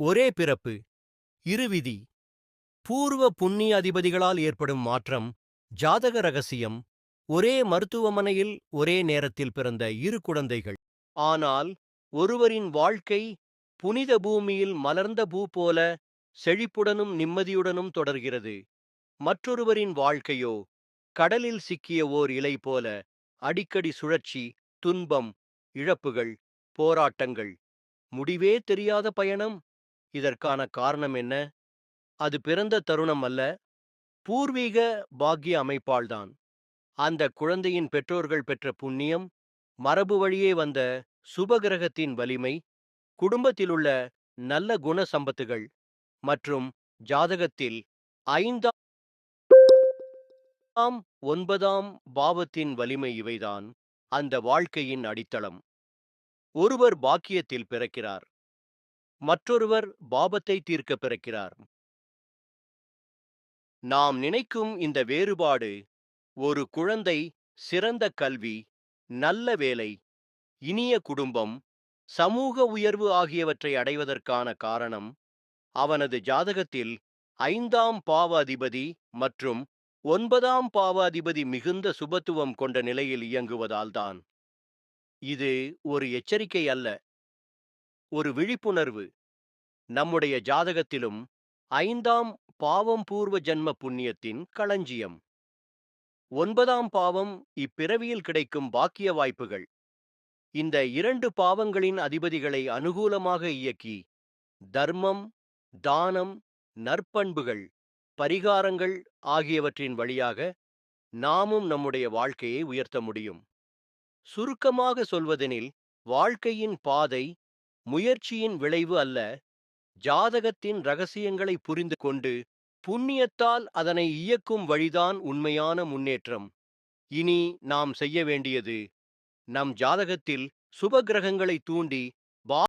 ஒரே பிறப்பு. இருவிதி. பூர்வ புண்ணிய அதிபதிகளால் ஏற்படும் மாற்றம் ஜாதக ரகசியம் ஒரே மருத்துவமனையில் ஒரே நேரத்தில் பிறந்த இரு குழந்தைகள். ஆனால் ஒருவரின் வாழ்க்கை புனித பூமியில் மலர்ந்த பூ போல செழிப்புடனும் நிம்மதியுடனும் தொடர்கிறது. மற்றொருவரின் வாழ்க்கையோ கடலில் சிக்கிய ஓர் இலை போல அடிக்கடி சுழற்சி துன்பம் இழப்புகள் போராட்டங்கள். முடிவே தெரியாத பயணம் இதற்கான காரணம் என்ன? அது பிறந்த தருணம் அல்ல பூர்வீக பாக்கிய அமைப்பால்தான். அந்த குழந்தையின் பெற்றோர்கள் பெற்ற புண்ணியம் மரபு வழியே வந்த சுபகிரகத்தின் வலிமை குடும்பத்திலுள்ள நல்ல குண சம்பத்துகள் மற்றும் ஜாதகத்தில் ஐந்தாம் ஒன்பதாம் பாவத்தின் வலிமை இவைதான். அந்த வாழ்க்கையின் அடித்தளம். ஒருவர் பாக்கியத்தில் பிறக்கிறார். மற்றொருவர் பாபத்தை தீர்க்க பிறக்கிறார். நாம் நினைக்கும் இந்த வேறுபாடு ஒரு குழந்தை சிறந்த கல்வி நல்ல வேலை இனிய குடும்பம் சமூக உயர்வு ஆகியவற்றை அடைவதற்கான காரணம் அவனது ஜாதகத்தில் ஐந்தாம் பாவ அதிபதி மற்றும் ஒன்பதாம் பாவ அதிபதி மிகுந்த சுபத்துவம் கொண்ட நிலையில் இயங்குவதால்தான் இது ஒரு எச்சரிக்கை அல்ல. ஒரு விழிப்புணர்வு. நம்முடைய ஜாதகத்திலும் ஐந்தாம் பாவம் பூர்வ ஜன்ம புண்ணியத்தின் களஞ்சியம். ஒன்பதாம் பாவம் இப்பிறவியில் கிடைக்கும் பாக்கிய வாய்ப்புகள். இந்த இரண்டு பாவங்களின் அதிபதிகளை அனுகூலமாக இயக்கி தர்மம் தானம் நற்பண்புகள் பரிகாரங்கள் ஆகியவற்றின் வழியாக நாமும் நம்முடைய வாழ்க்கையை உயர்த்த முடியும். சுருக்கமாக சொல்வதெனில் வாழ்க்கையின் பாதை முயற்சியின் விளைவு அல்ல. ஜாதகத்தின் ரகசியங்களை புரிந்து கொண்டு புண்ணியத்தால் அதனை இயக்கும் வழிதான் உண்மையான முன்னேற்றம். இனி நாம் செய்ய வேண்டியது நம் ஜாதகத்தில் சுபகிரகங்களை தூண்டி